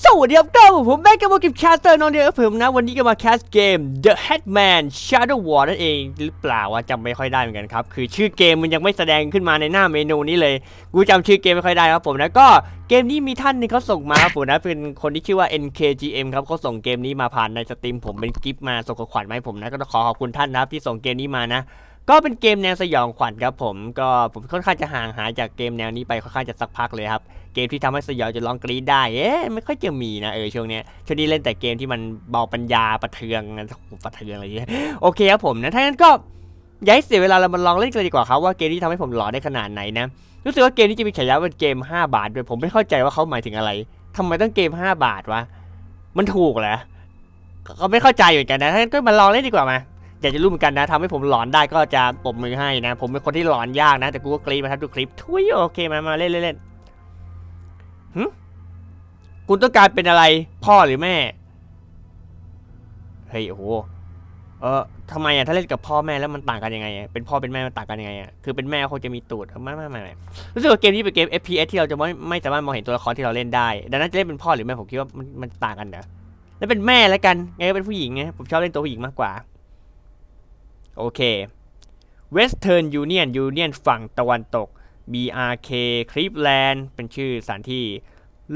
สวัสดีครับก็ผมแบงค์กับโมกิบแคสเตอร์นอนเดียวผมนะ วันนี้ก็มาแคสเกม The Headman Shadow War นั่นเองหรือเปล่าวะจำไม่ค่อยได้เหมือนกันครับ คือชื่อเกมมันยังไม่แสดงขึ้นมาในหน้าเมนูนี้เลย กูจำชื่อเกมไม่ค่อยได้ครับผมนะก็เกมนี้มีท่านหนึงเขาส่งมาครับผมนะเป็นคนที่ชื่อว่า NKGM ครับเขาส่งเกมนี้มาผ่านในสตรีมผมเป็นกิฟต์มาส่งของขวัญมาให้ผมนะก็ต้องขอขอบคุณท่านนะครับที่ส่งเกมนี้มานะ ก็เป็นเกมแนวสยองขวัญครับผมก็ผมค่อนข้างจะห่างหายจากเกมแนวนี้ไปค่อนข้างจะสักพักเลยครับเกมที่ทำให้สยองจะร้องกรี๊ดได้เอ๊ะไม่ค่อยจะมีนะเออช่วงเนี้ยช่วงนี้เล่นแต่เกมที่มันเบาปัญญาประเทืองนะประเทืองอะไรอย่างเงี้ยโอเคครับผมนะถ้างั้นก็ย่าให้เสียเวลาเรามาลองเล่นกันดีกว่าครับว่าเกมที่ทำให้ผมหลอนได้ขนาดไหนนะรู้สึกว่าเกมนี้จะมีฉายาเป็นเกม 5 บาทด้วยผมไม่เข้าใจว่าเขาหมายถึงอะไรทำไมต้องเกม 5 บาทวะมันถูกเหรอก็ไม่เข้าใจเหมือนกันนะถ้างั้นก็มาลองเล่นดีกว่ามา อยากจะรู้เหมือนกันนะทำให้ผมหลอนได้ก็จะปรบมือให้นะ ผมเป็นคนที่หลอนยากนะ แต่กูก็กรี๊ดมาทับทุกคลิปทุยโอเคมามาเล่นเล่นเล่นหึคุณต้องการเป็นอะไรพ่อหรือแม่เฮ้ยโอ้โหเออทำไมอะถ้าเล่นกับพ่อแม่แล้วมันต่างกันยังไงอะเป็นพ่อเป็นแม่มันต่างกันยังไงอะคือเป็นแม่คงจะมีตูดไม่ไม่ไม่ไม่รู้สึกว่าเกมนี้เป็นเกม FPS ที่เราจะไม่ไม่สามารถมองเห็นตัวละครที่เราเล่นได้ ดังนั้นจะเล่นเป็นพ่อหรือแม่ผมคิดว่ามันมันต่างกันนะแล้วเป็นแม่แล้วกันไงก็เป็นผู้หญิงไงผมชอบเล่นตัวผู้หญิงมากกว่า โอเค Western Union Union ฝั่งตะวันตก BRK Cleveland เป็นชื่อสถานที่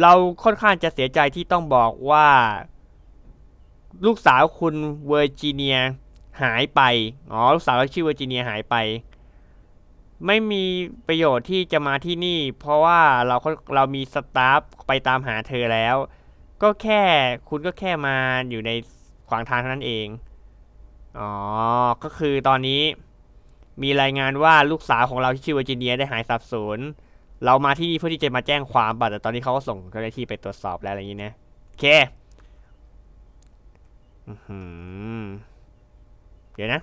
เราค่อนข้างจะเสียใจที่ต้องบอกว่า ลูกสาวคุณเวอร์จิเนียหายไป อ๋อ ลูกสาวชื่อเวอร์จิเนียหายไป ไม่มีประโยชน์ที่จะมาที่นี่ เพราะว่าเราเรามีสตาฟไปตามหาเธอแล้ว ก็แค่คุณก็แค่มาอยู่ในขวางทางเท่านั้นเอง อ๋อ ก็คือตอนนี้มีรายงานว่าลูกสาวของเราที่ชื่อเวอร์จิเนียได้หายสับสนเรามาที่นี่เพื่อที่จะมาแจ้งความบัตรแต่ตอนนี้เขาก็ส่งเจ้าหน้าที่ไปตรวจสอบแล้วอะไรอย่างนี้นะโอเคเดี๋ยวนะ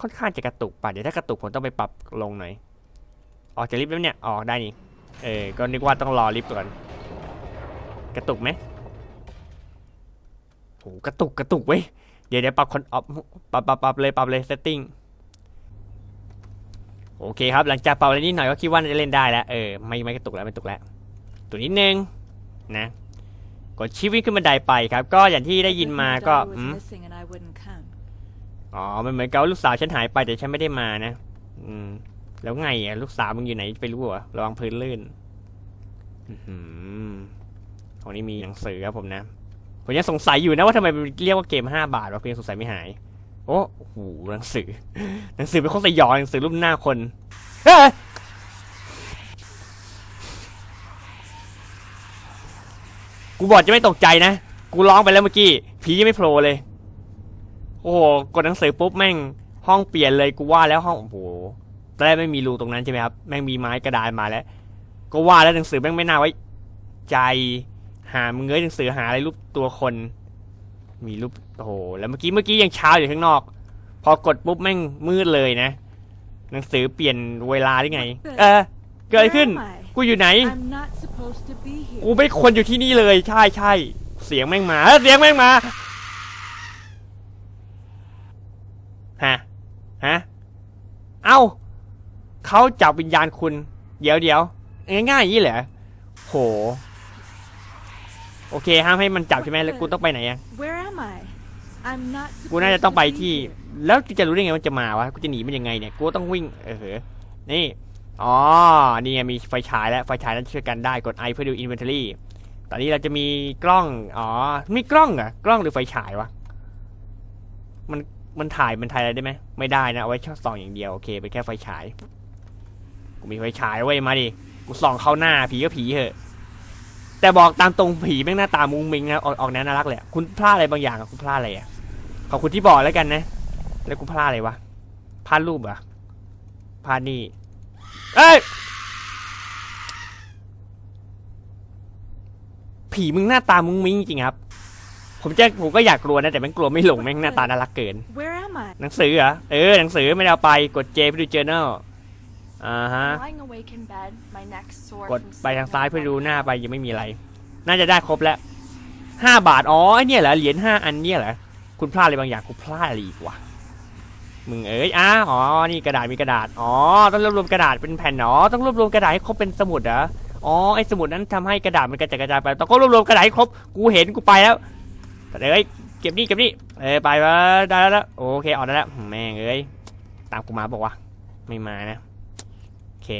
ค่อนข้างจะกระตุกป่ะเดี๋ยวถ้ากระตุกผมต้องไปปรับลงหน่อย ออกจากลิฟต์แล้วเนี่ย ออกได้นี่ เออ ก็นึกว่าต้องรอลิฟต์ก่อน กระตุกไหมโหกระตุกกระตุกเว้ย เดี๋ยวเดี๋ยวปรับคอนออฟปรับปรับปรับเลยปรับเลยเซตติ้งโอเคครับ หลังจากปรับอะไรนิดหน่อยก็คิดว่าน่าจะเล่นได้แล้ว เออ ไม่ไม่กระตุกแล้วไม่กระตุกแล้ว ตัวนิดนึงนะ กดชิปวิ่งขึ้นบันไดไปครับ ก็อย่างที่ได้ยินมาก็อืมอ๋อมันเหมือนกับว่าลูกสาวฉันหายไปแต่ฉันไม่ได้มานะ อืม แล้วไงอะลูกสาวมึงอยู่ไหนไปรู้เหรอระวังพื้นลื่น อือหือของนี้มีหนังสือครับผมนะ ผมยังสงสัยอยู่นะว่าทำไมมันเรียกว่าเกมห้าบาทวะเพียงสงสัยไม่หาย โอ้โหหนังสือ หนังสือเป็นของสยองหนังสือรูปหน้าคนเฮ้ยกูบอกจะไม่ตกใจนะ กูร้องไปแล้วเมื่อกี้ผียังไม่โผล่เลย โอ้โหกดหนังสือปุ๊บแม่ง ห้องเปลี่ยนเลยกูว่าแล้วห้องโอ้โหตอนแรกไม่มีรูตรงนั้นใช่ไหมครับ แม่งมีไม้กระดานมาแล้ว ก็ว่าแล้วหนังสือแม่งไม่น่าไว้ ใจ หามึงเงยหนังสือหาอะไรรูปตัวคน มีรูปโอ้โหแล้วเมื่อกี้เมื่อกี้ยังเช้าอยู่ข้างนอก พอกดปุ๊บแม่งมืดเลยนะ หนังสือเปลี่ยนเวลาได้ไง เออเกิดอะไรขึ้น กูอยู่ไหน กูไม่ควรอยู่ที่นี่เลย ใช่ใช่เสียงแม่งมาเอ้ยเสียงแม่งมาฮะฮะเอ้าเขาจับวิญญาณคุณ เดี๋ยวเดี๋ยวง่ายๆอย่างนี้เหรอโห โอเคห้ามให้มันจับใช่ไหมแล้วกูต้องไปไหนอะกูน่าจะต้องไปที่ แล้วจะรู้ได้ไงว่าจะมาวะกูจะหนีมันยังไงเนี่ยกูต้องวิ่งเออเหอะนี่อ๋อนี่ไงมีไฟฉายแล้วไฟฉายนั้นช่วยกันได้กด I เพื่อดู inventory ตอนนี้เราจะมีกล้องอ๋อมีกล้องเหรอะกล้องหรือไฟฉายวะมันมันถ่ายมันถ่ายอะไรได้ไหมไม่ได้นะเอาไว้แค่ส่องอย่างเดียวโอเคเป็นแค่ไฟฉายกูมีไฟฉายไว้ยมาดิกูส่องเข้าหน้าผีก็ผีเหอะ แต่บอกตามตรงผีแม่งหน้าตามุงมิงนะออกออกแนวน่ารักเลยอะคุณพลาดอะไรบางอย่างอะคุณพลาดอะไรอะขอบคุณที่บอกแล้วกันนะ แล้วกูพลาดอะไรวะพลาดรูปเหรอะพลาดนี่เอ้ยผีมึงหน้าตามุงมิงจริงๆครับ ผมจะผมก็อยากกลัวนะแต่แม่งกลัวไม่หลงแม่งหน้าตาน่ารักเกินหนังสือเหรอเออหนังสือไม่ได้เอาไปกดเจเพื่อดู journal อ่าฮะกดไปทางซ้ายเพื่อดูหน้าไปยังไม่มีอะไร น่าจะได้ครบแล้วห้าบาท อ๋อไอเนี่ยเหรอเหรียญห้าอันเนี่ยเหรอคุณพลาดอะไรบางอย่างคุณพลาดอะไรอีกวะมึงเอ้ยอ้าอ๋อนี่กระดาษมีกระดาษอ๋อต้องรวบรวมกระดาษเป็นแผ่นอ๋อต้องรวบรวมกระดาษให้ครบเป็นสมุดเหรออ๋อไอ้สมุดนั้นทำให้กระดาษมันกระจายกระจายไปต้องก็รวบรวมกระดาษให้ครบกูเห็นกูไปแล้วแต่เอ้ยเก็บนี่เก็บนี่เอ้ยไปแล้วได้แล้วโอเคออกได้แล้วแม่งเอ้ยตามกูมาบอกว่าไม่มานะโอ เค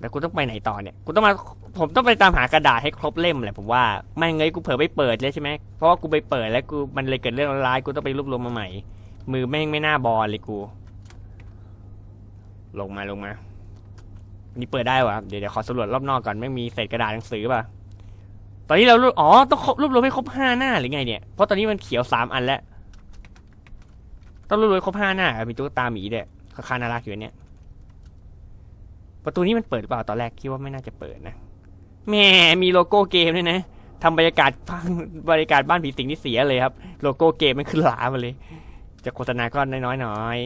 แล้วกูต้องไปไหนต่อเนี่ย กูต้องมา ผมต้องไปตามหากระดาษให้ครบเล่มแหละผมว่า ไม่งั้นกูเผลอไปเปิดเลยใช่ไหม เพราะว่ากูไปเปิดแล้วกูมันเลยเกิดเรื่องร้าย กูต้องไปรวบรวมมาใหม่ มือแม่งไม่น่าบอลเลยกู ลงมาลงมา นี่เปิดได้วะเดี๋ยวเดี๋ยวขอสำรวจรอบนอกก่อนไม่มีเศษกระดาษหนังสือป่ะ ตอนนี้เรารอ๋อต้องรวบรวมให้ครบห้าหน้าหรือไงเนี่ย เพราะตอนนี้มันเขียวสามอันแล้ว ต้องรวบรวมให้ครบห้าหน้า มีตุ๊กตาหมีด้วยค่อนข้าน่ารักอยู่เนี่ย ประตูนี้มันเปิดหรือเปล่าตอนแรกคิดว่าไม่น่าจะเปิดนะแหมมีโลโก้เกมด้วยนะทำบรรยากาศบรรยากาศบ้านผีสิงที่เสียเลยครับ โลโก้เกมมันขึ้นหลามาเลย จะโฆษณาก็น้อยๆหน่อย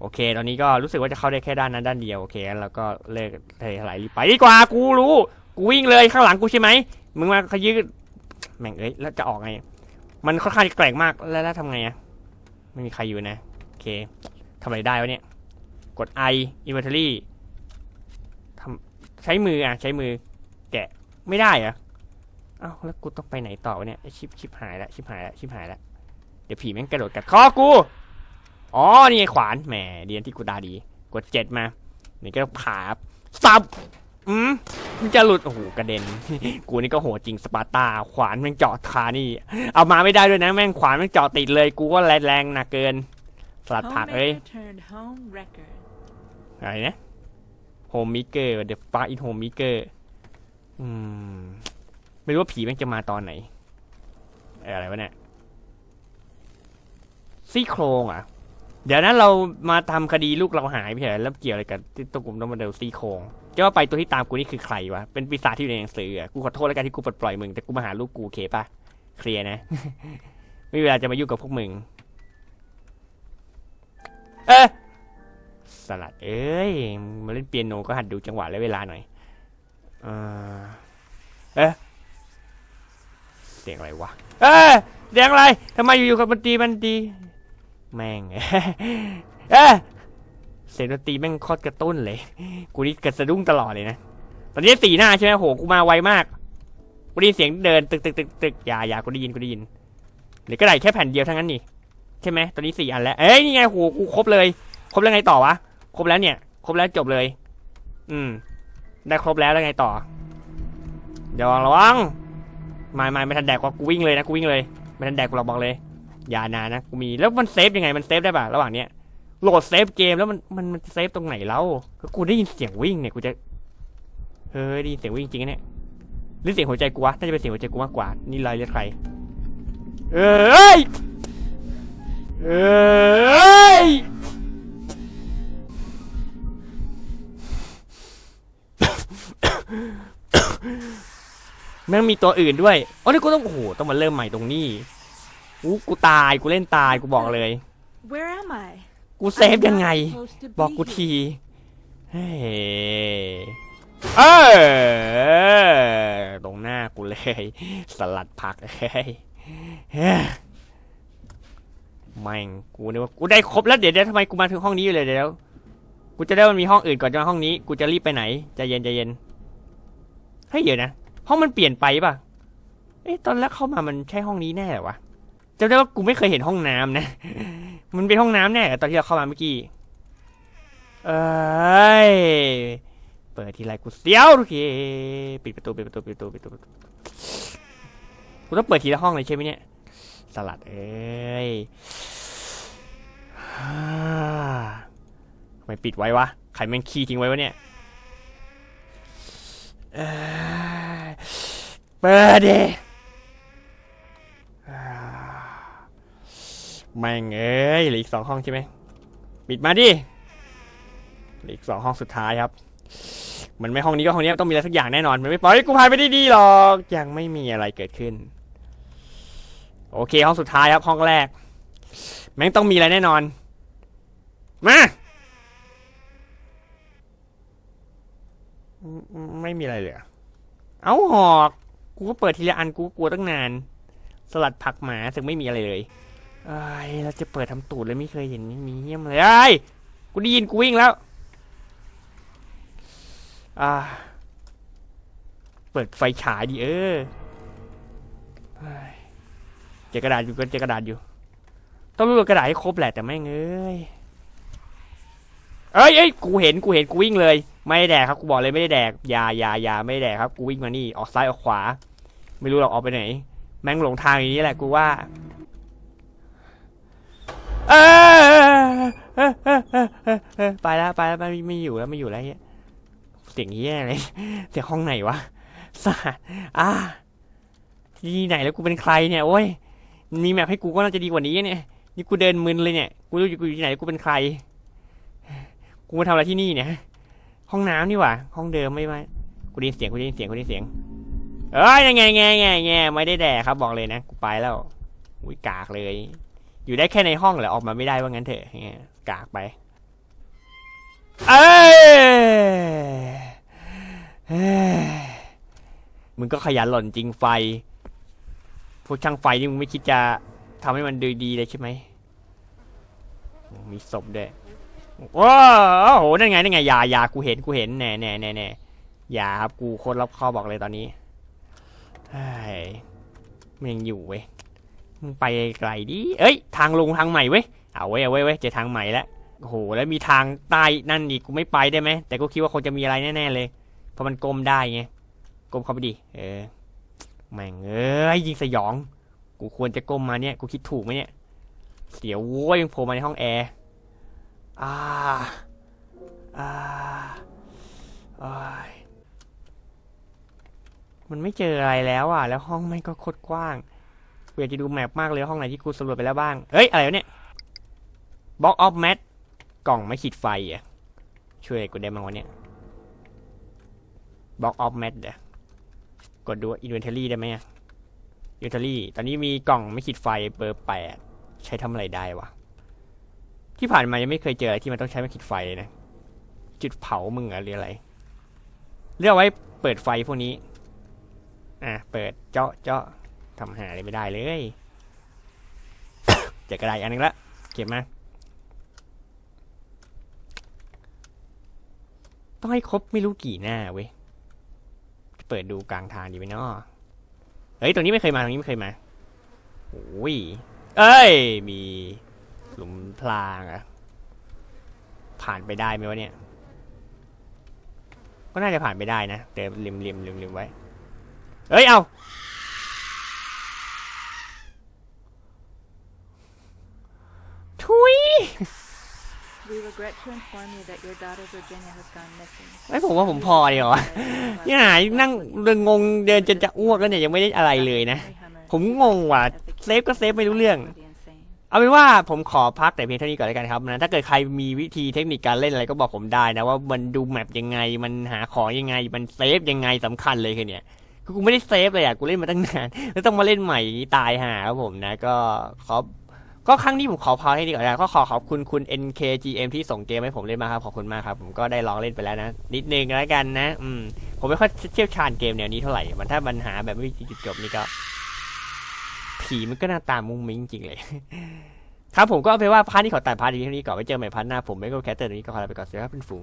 โอเค ตอนนี้ก็รู้สึกว่าจะเข้าได้แค่ด้านนั้นด้านเดียว โอเคงั้นเราก็เลิกเทไหลรีบไปดีกว่า กูรู้ กูวิ่งเลยข้างหลังกูใช่ไหม มึงมาขยืดแม่งเอ้ย แล้วจะออกไง มันค่อนข้างจะแกร่งมาก แล้วแล้วทำไงอะไม่มีใครอยู่นะ โอเคทำอะไรได้วะเนี่ย กด I inventory ทำใช้มืออะ ใช้มือแกะไม่ได้อะเอ้าแล้วกูต้องไปไหนต่อเนี่ยชิปชิปหายแล้วชิปหายแล้วชิปหายแล้วเดี๋ยวผีแม่งกระโดดกัดคอกู อ๋อ นี่ไงขวาน แหมเรียนที่กูตาดี กดเจ็ดมา นี่ก็ผ่าสับอืมมันจะหลุด โอ้โห กระเด็น กูนี่ก็โหจริงสปาร์ตา ขวานแม่งเจาะคานี่ เอามาไม่ได้ด้วยนะ แม่งขวานแม่งเจาะติดเลย กูก็แรงแรงหนักเกิน สลัดผักเอ้ย อะไรนะโฮมมิเกอร์เดอะฟ้าอินโฮมมิเกอร์อืม ไม่รู้ว่าผีม่งจะมาตอนไหน อะไรวะเนี่ยซี่โครงอะ เดี๋ยวนั้นเรามาทำคดีลูกเราหายไปเหรอแล้วเกี่ยวอะไรกับที่ตัวกลุ่มต้องมาเดลซี่โครงจะว่าไปตัวที่ตามกูนี่คือใครวะ เป็นปีศาจที่อยู่ในหนังสืออะกูขอโทษแล้วกันที่กูปลดปล่อยมึง แต่กูมาหาลูกกูเคปะเคลียร์นะ ไม่มีเวลาจะมายุ่งกับพวกมึง เอ๊ะ สลัด เอ้ย มาเล่นเปียโนก็หัดดูจังหวะและเวลาหน่อยเออเอ๊ะเสียงอะไรวะ เอ๊ะเสียงอะไรทำไมอยู่ๆกับดนตรีมันดีแม่ง เอ๊ะเสียงดนตรีแม่งคตรกระตุ้นเลย กูนี่กระสะดุ้งตลอดเลยนะ ตอนนี้ตีหน้าใช่ไหมโห กูมาไวมาก กูได้ยินเสียงเดินตึกตึกตึกตึกอย่าอย่ากูได้ยินกูได้ยินเดี๋ยวก็ได้แค่แผ่นเดียวทั้งนั้นนี่ ใช่ไหมตอนนี้สี่อันแล้ว เอ้ย นี่ไงโห กูครบเลย ครบแล้วไงต่อวะ ครบแล้วเนี่ย ครบแล้วจบเลย อืม ได้ครบแล้วแล้วไงต่อเดี๋ยวระวังไม่ไม่ไม่ทันแดกว่ากูวิ่งเลยนะกูวิ่งเลยไม่ทันแดกกูหรอกบอกเลยอย่านานะกูมีแล้วมันเซฟยังไงมันเซฟได้ป่ะระหว่างเนี้ยโหลดเซฟเกมแล้วมันมันมันเซฟตรงไหนแล้วก็กูได้ยินเสียงวิ่งเนี่ยกูจะเฮ้ยได้ยินเสียงวิ่งจริงนะเนี่ยหรือเสียงหัวใจกูวะน่าจะเป็นเสียงหัวใจกูมากกว่า นี่รายเรียกใคร เอ้ย เอ้ย ม่งมีตัวอื่นด้วยอ๋อนี่กูต้องโอ้โหต้องมาเริ่มใหม่ตรงนี้อู้กูตายกูเล่นตายกูบอกเลย Where am I? กูเซฟ I'm ยังไง not supposed to บอก be กู here. ทีเฮ้ยเออตรงหน้ากูเลย สลัดผักเฮ้ยเฮ้ยแม่งกูนึกว่ากูได้ครบแล้วเดี๋ยวเดี๋ยวทำไมกูมาถึงห้องนี้อยู่เลยเดี๋ยวกูจะได้มันมีห้องอื่นก่อนจะมาห้องนี้ กูจะรีบไปไหนใจเย็นใจเย็นเฮ้ยเดี๋ยวนะ ห้องมันเปลี่ยนไปป่ะ เอ๊ะตอนแรกเข้ามามันใช่ห้องนี้แน่หรอวะจำได้ว่ากูไม่เคยเห็นห้องน้ำนะ มันเป็นห้องน้ำแน่ตอนที่เราเข้ามาเมื่อกี้ เอ้ย เปิดทีไรกูเสียวทุกทีปิดประตูปิดประตูปิดประตูปิดประตูกูต้องเปิดทีละห้องเลยใช่ไหมเนี่ย สลัดเอ้ยทำไมปิดไว้วะใครแม่งขี้ทิ้งไว้วะเนี่ย เปิดดิแม่งเอ้ยเหลืออีกสองห้องใช่ไหมปิดมาดิเหลืออีกสองห้องสุดท้ายครับ มันไม่ห้องนี้ก็ห้องนี้ต้องมีอะไรสักอย่างแน่นอน มันไม่ปล่อยกูผ่านไปดีๆหรอก ยังไม่มีอะไรเกิดขึ้น โอเคห้องสุดท้ายครับห้องแรก แม่งต้องมีอะไรแน่นอน มาไม่มีอะไรเลยอะเอาหอก กูก็เปิดทีละอันกูกลัวตั้งนาน สลัดผักหมาถึงไม่มีอะไรเลยไอ้เราจะเปิดทำตูดเลยไม่เคยเห็นมีเยี่ยมเลยไอ้กูได้ยินกูวิ่งแล้ว อ่า เปิดไฟฉายดิเออเฮ้เจอกระดาษอยู่ก็เจอกระดาษอยู่ ต้องรูดกระดาษให้ครบแหละแต่แม่เอ้ยเอ้ยเอ้ยกูเห็นกูเห็นกูวิ่งเลย ไม่ได้แดกครับกูบอกเลยไม่ได้แดกยายายาไม่ได้แดกครับกูวิ่งมานี่ออกซ้ายออกขวา ไม่รู้หรอกออกไปไหน แม่งหลงทางอย่างนี้แหละกูว่าไปแล้วไปแล้วไม่ไม่อยู่แล้วไม่อยู่แล้วเฮียเสียงเฮียอะไรเสียงห้องไหนวะสาดอ่าที่ไหนแล้วกูเป็นใครเนี่ยโอ้ยมีแมพให้กูก็น่าจะดีกว่านี้เนี่ยนี่กูเดินมึนเลยเนี่ย กูรู้อยู่กูอยู่ที่ไหนกูเป็นใคร กูมาทำอะไรที่นี่เนี่ย ห้องน้ำนี่หว่า ห้องเดิมไม่ไม่กูได้ยินเสียงกูได้ยินเสียงกูได้ยินเสียง เอ้ยยังไงไงไงไงไม่ได้แดกครับบอกเลยนะกูไปแล้วอุ้ยกากเลย อยู่ได้แค่ในห้องเหรอออกมาไม่ได้ว่างั้นเถอะเงี้ยกากไปเอ้ยเอ้ยมึงก็ขยันหล่นจริงไฟพวกช่างไฟนี่มึงไม่คิดจะทำให้มันดูดีเลยใช่ไหมมีศพด้วย ว้าวโอ้โหนั่นไงนั่นไงยายากูเห็นกูเห็นแน่แน่แน่แน่ยาครับกูโคตรรอบคอบอกเลยตอนนี้เฮ้มันยังอยู่เว้ยมึงไปไกลดิเอ้ย ทางลงทางใหม่เว้ยเอาเว้ยเอาเว้ยเว้ยเจอทางใหม่แล้วโอ้โหแล้วมีทางใต้นั่นอีกกูไม่ไปได้ไหมแต่กูคิดว่าคงจะมีอะไรแน่ๆเลยเพราะมันก้มได้ไงก้มเข้าไปดิเออแม่งเอ้ยยิงสยอง กูควรจะก้มมาเนี่ยกูคิดถูกไหมเนี่ยเสียวโว้ยยังโผล่มาในห้องแอร์ อ่าอ่าโอ้ยมันไม่เจออะไรแล้วอะ แล้วห้องไม่ก็โคตรกว้างกูอยากจะดูแมปมากเลยห้องไหนที่กูสำรวจไปแล้วบ้างเฮ้ย อะไรวะเนี่ย Box of Mat กล่องไม่ขีดไฟอะ ช่วยกูได้มั้งวะเนี่ย Box of Mat เดี๋ยวกดดู Inventory ได้ไหมอะ Inventory ตอนนี้มีกล่องไม่ขีดไฟเบอร์แปดใช้ทำอะไรได้วะ ที่ผ่านมายังไม่เคยเจออะไรที่มันต้องใช้ไม่ขีดไฟนะ จุดเผามึงเหรอหรืออะไร เลือกไว้เปิดไฟพวกนี้ อะ เปิดเจาะเจาะทำหาอะไรไม่ได้เลยเจอกระดาษอันนึงละ เก็บมา ต้องให้ครบไม่รู้กี่หน้าเว้ย เปิดดูกลางทางดีไหมเนาะเฮ้ย ตรงนี้ไม่เคยมา ตรงนี้ไม่เคยมาโอ้ย เอ้ย มี หลุมพรางอะผ่านไปได้ไหมวะเนี่ย ก็น่าจะผ่านไปได้นะ แต่ริมริมริมริมไว้เฮ้ย เอาทุย We regret to inform you that your daughter Virginia has gone missing. ไอ้ยผมว่าผมพอดีกว่าวะเนี่ยหายนั่งเดินงงเดินจนจะอ้วกแล้วเนี่ยยังไม่ได้อะไรเลยนะ ผมงงว่ะเซฟก็เซฟไม่รู้เรื่อง เอาเป็นว่าผมขอพักแต่เพียงเท่านี้ก่อนแล้วกันครับนะถ้าเกิดใครมีวิธีเทคนิคการเล่นอะไรก็บอกผมได้นะว่ามันดูแมปยังไงมันหาของยังไงมันเซฟยังไงสำคัญเลยคือเนี่ยคือกูไม่ได้เซฟเลยอะกูเล่นมาตั้งนานแล้วต้องมาเล่นใหม่ยังงี้ตายห่าครับผมนะก็ขอก็ครั้งนี้ผมขอพาให้ดีก่อนนะก็ขอขอบคุณคุณ NKGM ที่ส่งเกมให้ผมเล่นมาครับขอบคุณมากครับ ผมก็ได้ลองเล่นไปแล้วนะ นิดนึงแล้วกันนะ อืมผมไม่ค่อยเชี่ยวชาญเกมแนวนี้เท่าไหร่มันถ้าปัญหาแบบไม่มีจุดจบนี่ก็ ผีมันก็หน้าตามุ้งมิ้งจริงเลย ครับผมก็เอาไปว่าพาร์ทนี้ขอตัดพาร์ทนี้เท่านี้ก่อนไว้เจอใหม่พาร์ทหน้าผมไม่ก็แคสเตอร์นี้ก็ขอลาไปก่อนสวัสดีครับเป็นฝูง